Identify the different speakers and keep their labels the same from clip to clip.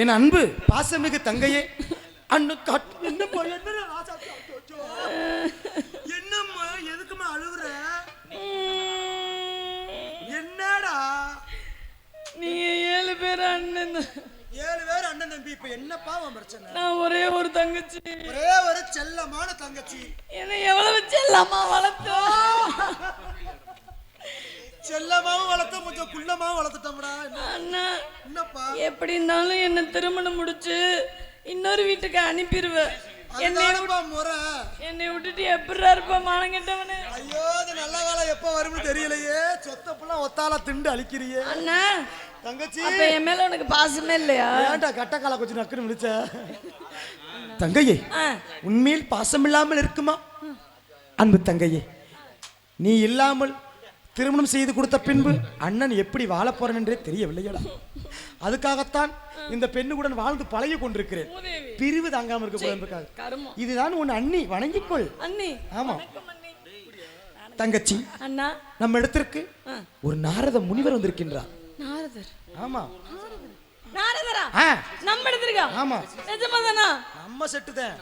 Speaker 1: என்
Speaker 2: அன்பு. பாசமிகு தங்கையே. அண்ணு காட்டு என்ன. என்னம்மா எதுக்குமா அழுகுற என்னடா?
Speaker 1: நீங்க ஏழு பேர் அண்ணன்.
Speaker 2: ஏழு பேர் அண்ணன் தம்பி இப்ப என்னப்பா உன் பிரச்சனை?
Speaker 1: நான் ஒரே ஒரு தங்கச்சி.
Speaker 2: ஒரே ஒரு செல்லமான தங்கச்சி.
Speaker 1: என்னை எவ்வளவு செல்லம்மா வளர்த்தோம்
Speaker 2: செல்லமாவும் வளர்த்த கொஞ்சம் குள்ளமாவும் வளர்த்துட்டோம்டா.
Speaker 1: அண்ணா
Speaker 2: என்னப்பா?
Speaker 1: எப்படி இருந்தாலும் என்ன திருமணம் முடிச்சு இன்னொரு வீட்டுக்கு அனுப்பிடுவேன் என்னை
Speaker 2: அதுதானப்பா முறை.
Speaker 1: என்னை விட்டுட்டு எப்படிரா இருப்ப மானங்கிட்டவனு?
Speaker 2: ஐயோ இது நல்ல காலம் எப்ப வரும்னு தெரியலையே. சொத்தப்பெல்லாம் ஒத்தால திண்டு அழிக்கிறியே.
Speaker 1: அண்ணா
Speaker 2: தங்கச்சி.
Speaker 1: அப்ப என் மேல உனக்கு பாசமே இல்லையா?
Speaker 2: ஏன்டா கட்டக்கால கொஞ்சம் நக்குன்னு விழிச்ச? தங்கையே உண்மையில் பாசம் இல்லாமல் இருக்குமா? அன்பு தங்கையே நீ இல்லாமல் திருமணம் செய்து கொடுத்த பின்பு அண்ணன் எப்படி வாழப் போறேன் என்றே தெரியவில்லையடா. அதுக்காகத்தான் இந்த பெண்ணுடன் வாழ்ந்து பழகி கொண்டிருக்கிறேன். பிரிவு தாங்காம இருக்க இதுதான் உன் அண்ணி வணங்கிக்கொள்
Speaker 1: அண்ணி.
Speaker 2: ஆமா. தங்கச்சி
Speaker 1: அண்ணா.
Speaker 2: நம்ம இடத்திற்கு ஒரு நாரத முனிவர் வந்திருக்கின்றார்
Speaker 1: நாரதர்?
Speaker 2: ஆமா.
Speaker 1: நாரதரா? நம்ம எடுத்திருக்கா
Speaker 2: ஆமா.
Speaker 1: நிஜமாதானா?
Speaker 2: நம்ம செட்டு தான்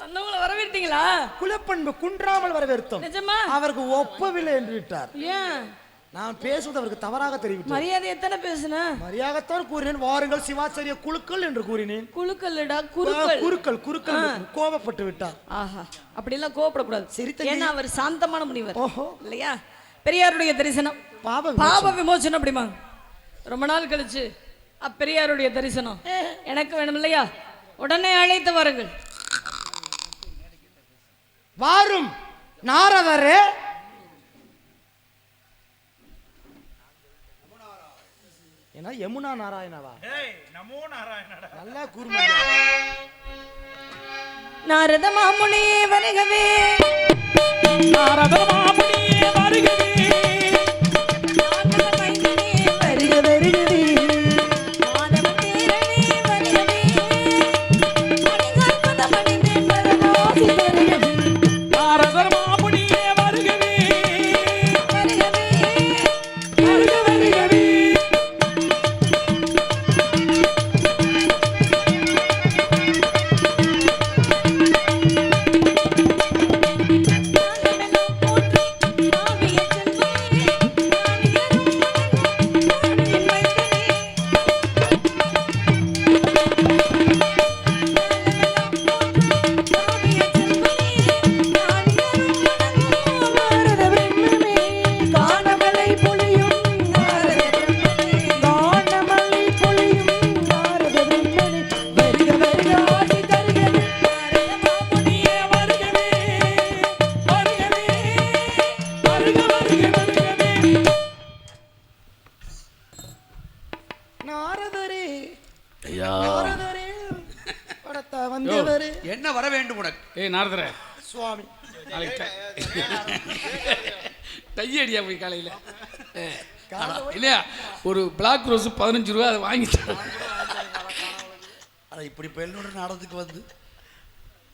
Speaker 1: வந்தவங்கள வரவேற்றீங்களா?
Speaker 2: குலப்பண்பு குன்றாமல் வரவேற்றோம்
Speaker 1: நிஜமா?
Speaker 2: அவருக்கு ஒப்பவில்லை என்று விட்டார்.
Speaker 1: ஏன்?
Speaker 2: நான் பேசுவது அவருக்கு தவறாக தெரிவித்தார்
Speaker 1: மரியாதை எத்தனை பேசுன?
Speaker 2: மரியாதைத்தான் கூறினேன். வாருங்கள் சிவாச்சாரிய குழுக்கள் என்று கூறினேன்.
Speaker 1: குழுக்கல்லடா
Speaker 2: ஆ,
Speaker 1: குறுக்கள்
Speaker 2: குறுக்கள் குறுக்கள் கோபப்பட்டு விட்டார்.
Speaker 1: ஆஹா அப்படிலாம் கோவப்படக்கூடாது
Speaker 2: சரி தம்பி.
Speaker 1: ஏன்னா அவர் சாந்தமான முனிவர்.
Speaker 2: ஓஹோ.
Speaker 1: இல்லையா? பெரியாருடைய தரிசனம்.
Speaker 2: பாப
Speaker 1: பாப விமோசனம் அப்படிமா? ரொம்ப நாள் கழிச்சு அப்பெரியாருடைய தரிசனம். எனக்கு வேணும் இல்லையா உடனே அழைத்து வாருங்கள்.
Speaker 2: வாரும். நாரதரே ஏன்னா யமுனா நாராயணவா?
Speaker 3: நமோ நாராயணடா.
Speaker 2: நல்லா கூர்மையா.
Speaker 1: நாரத மாமுனியே வருகவே.
Speaker 3: நாரத மாமுனியே
Speaker 2: வந்தவரே
Speaker 4: என்ன வர வேண்டும் உனக்கு?
Speaker 3: ஏய் நாரதர.
Speaker 2: சுவாமி.
Speaker 3: நாளைக்கு டை- டை அடியா போய் காலையில். இல்லையா? ஒரு பிளாக் ரோஸ் பதினஞ்சு ரூபா அதை வாங்கிட்டேன்
Speaker 4: அட இப்படி பெண்ணோட நாடகத்துக்கு வந்து?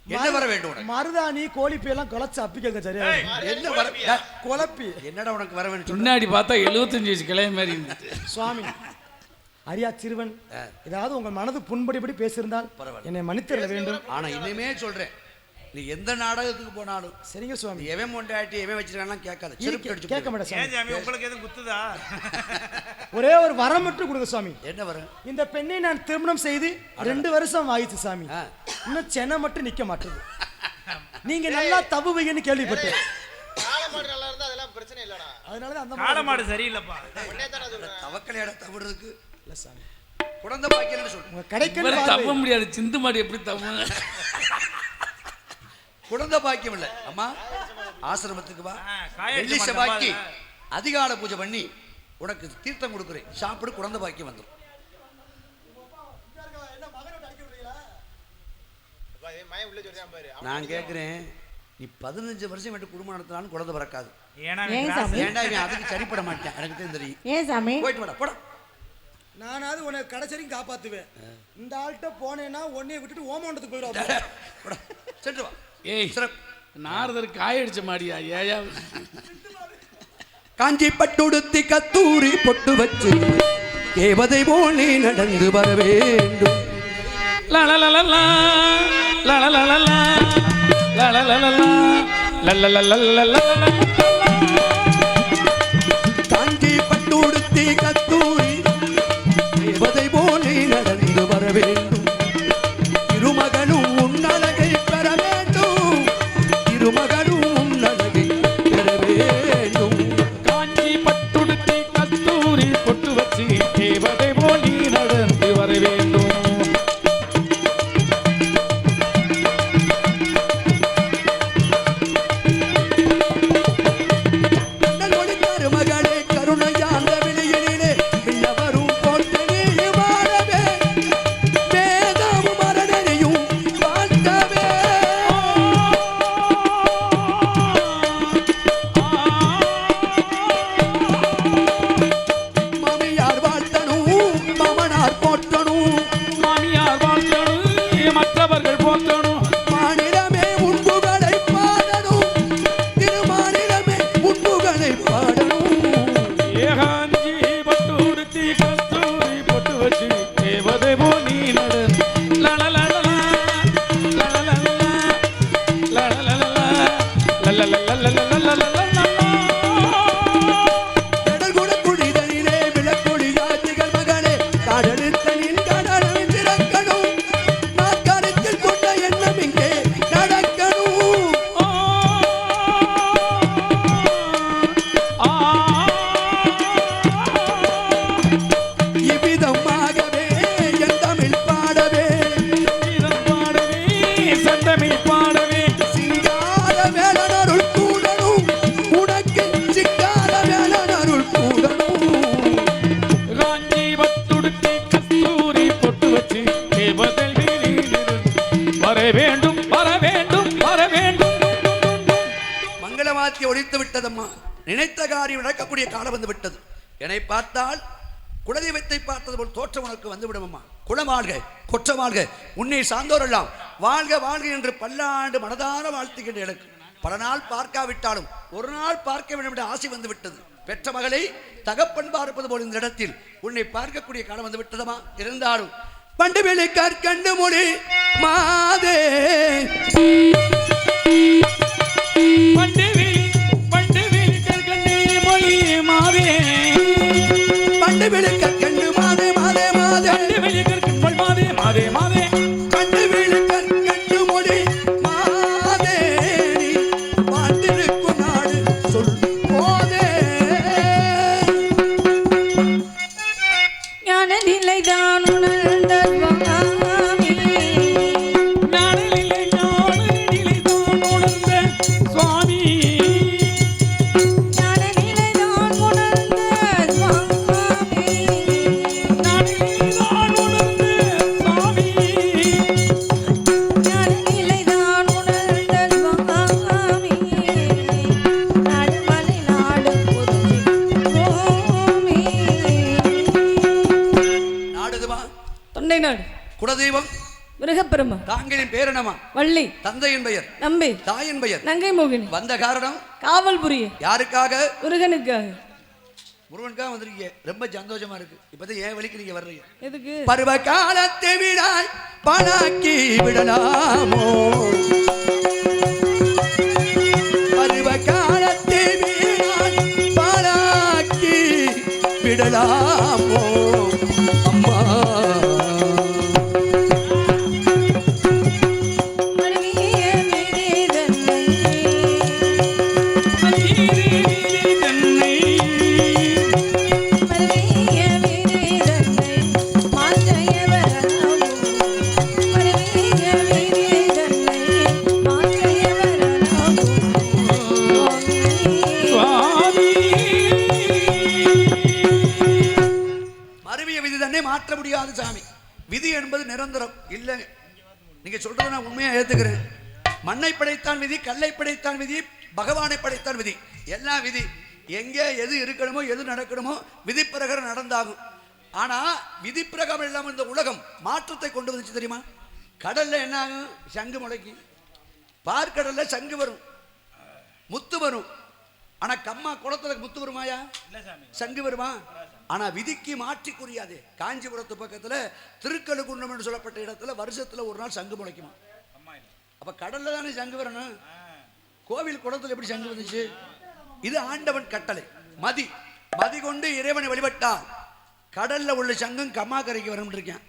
Speaker 4: என்ன வர வேண்டும்
Speaker 2: மருதாணி கோழிப்பை எல்லாம் குழச்சு அப்பிக்கங்க சரியா
Speaker 4: என்ன வர
Speaker 2: குழப்பி.
Speaker 4: என்னடா உனக்கு வர வேண்டும் சொன்ன?
Speaker 3: முன்னாடி பார்த்தா எழுபத்தஞ்சு வயசு கிளைய மாதிரி இருந்துச்சு.
Speaker 2: சுவாமி அரியா சிறுவன். ஏதாவது உங்கள் மனது புண்படிபடி பேசியிருந்தால் என்னை மன்னித்திட வேண்டும்.
Speaker 4: ஆனா இனிமே சொல்றேன். நீ எந்த நாடகத்துக்கு போனாலும்
Speaker 2: சரிங்க சுவாமி.
Speaker 4: எவன் மொண்டாட்டி எவன் வச்சிருக்கான்லாம் கேட்காத. செருப்பு
Speaker 2: இருக்கு,
Speaker 4: அடிச்சு
Speaker 2: கேட்க. மாட்டேன்
Speaker 5: ஏன்
Speaker 2: சாமி
Speaker 5: சாமி உங்களுக்கு எதுவும் குத்துதா?
Speaker 2: ஒரே ஒரு வரம் மட்டும் கொடுங்க சுவாமி.
Speaker 4: என்ன வரும்?
Speaker 2: இந்த பெண்ணை நான் திருமணம் செய்து ரெண்டு வருஷம் ஆயிடுச்சு சாமி. இன்னும் சென்னை மட்டும் நிக்க மாட்டேது. நீங்க நல்லா தவுவீங்கன்னு கேள்விப்பட்டேன்.
Speaker 6: காலமாடு நல்லா இருந்தா அதெல்லாம் பிரச்சனை இல்லடா.
Speaker 2: அதனாலதான் அந்த
Speaker 5: காளை மாடு சரியில்லைப்பா.
Speaker 6: தானே
Speaker 4: தவக்கலையாட தவிடுறதுக்கு.
Speaker 2: இல்ல சாமி
Speaker 4: குழந்தை பாய்க்கலன்னு சொல்றேன்
Speaker 2: உங்க கடைக்கு
Speaker 7: இவரை தவ முடியாது. சிந்து மாடு எப்படி தவ
Speaker 4: குழந்தை பாக்கியம் இல்லை. அம்மா ஆசிரமத்துக்கு வா. வெள்ளி செவ்வாய்க்கு. அதிகால பூஜை பண்ணி உனக்கு தீர்த்தம் கொடுக்குறேன். சாப்பிடு குழந்தை பாக்கியம் வந்துடும்
Speaker 6: அப்பா, ஏய், மயம் உள்ள சொல்றான் பாரு அவன்
Speaker 4: நான் கேட்குறேன் நீ பதினஞ்சு வருஷம் விட்டு குடும்பம் நடத்தினாலும் குழந்தை பிறக்காது.
Speaker 5: ஏன்னா
Speaker 4: அதுக்கு சரிப்பட மாட்டேன்? எனக்கு தெரியும். போயிட்டு வாடா போடா.
Speaker 2: நானாவது உன்னை கடைசரையும் காப்பாத்துவேன் இந்த ஆள்கிட்ட போனேன்னா உன்னைய விட்டுட்டு ஓமண்டத்துக்கு
Speaker 4: போயிடுவோம் சென்று வா
Speaker 7: ஏய் நாரதர் காயடிச்ச மாடியா ஏயா
Speaker 3: காஞ்சி பட்டுடுத்தி கத்தூரி பொட்டு வச்சு தேவதை போல் நீ நடந்து வர வேண்டும் காஞ்சி
Speaker 4: நடக்கக்கூடிய காலம் வந்து விட்டது. என்னை பார்த்தால் குலதெய்வத்தை பார்த்தது போல் தோற்றம் உனக்கு வந்து விடுமம்மா. குலமாழ்க கொற்றமாழ்க உன்னை சார்ந்தோரெல்லாம் வாழ்க வாழ்க என்று பல்லாண்டு மனதார வாழ்த்துகின்ற எனக்கு. பல நாள் பார்க்காவிட்டாலும் ஒரு நாள் பார்க்க வேண்டும் என்ற ஆசை வந்து விட்டது. பெற்ற மகளை தகப்பன் பார்ப்பது போல் இந்த இடத்தில் உன்னை பார்க்கக்கூடிய காலம் வந்து விட்டதமா இருந்தாலும்
Speaker 3: பண்டு வெளி கற்கண்டு மொழி
Speaker 4: மா
Speaker 1: மிருகப்பெருமா
Speaker 4: தாங்களின் பேரணமா
Speaker 1: வள்ளி.
Speaker 4: தந்தையின் பெயர்.
Speaker 1: நம்பி
Speaker 4: தாயின் பெயர்.
Speaker 1: நங்கை மோகினி.
Speaker 4: வந்த காரணம்?
Speaker 1: காவல் புரிய.
Speaker 4: யாருக்காக?
Speaker 1: முருகனுக்காக.
Speaker 4: முருகனுக்காக வந்திருக்கீங்க. ரொம்ப சந்தோஷமா இருக்கு. இப்பதான் ஏன் வழிக்கு நீங்க வர்றீங்க?
Speaker 1: எதுக்கு?
Speaker 3: பருவ காலத்தை விடாய் பணாக்கி விடலாமோ? பருவ காலத்தை விடாய் பணாக்கி விடலாமோ?
Speaker 4: மறுவிய மாற்ற முடியாது சாமி. விதி என்பது நிரந்தரம். இல்லைங்க நீங்க சொல்றதை நான் உண்மையா ஏத்துக்கிறேன். மண்ணை படைத்தான் விதி கல்லை படைத்தான் விதி பகவானை படைத்தான் விதி. எல்லாம் விதி. எங்கே எது இருக்கணுமோ எது நடக்கணுமோ விதி பிரகாரம் நடந்தாகும். ஆனா விதி பிரகாரம் இல்லாமல் இந்த உலகம் மாற்றத்தை கொண்டு வந்துச்சு தெரியுமா? கடல்ல என்ன ஆகும்? சங்கு முளைக்கு பார்க்கடல்ல சங்கு வரும். முத்து வரும். ஆனா கம்மா குளத்துல முத்து வருமாயா? சங்கு வருமா? ஆனா விதிக்கு மாற்றி குறியாது. காஞ்சிபுரத்து பக்கத்துல திருக்கழுகுன்றம் என்று சொல்லப்பட்ட இடத்துல வருஷத்துல ஒரு நாள் சங்கு முளைக்குமா? அப்ப கடல்ல தானே சங்கு வரணும்? கோவில் குளத்துல எப்படி சங்கு வந்துச்சு? இது ஆண்டவன் கட்டளை. மதி. மதி கொண்டு இறைவனை வழிபட்டால் கடல்ல உள்ள சங்கம் கம்மா கரைக்கு வரும் இருக்கேன்.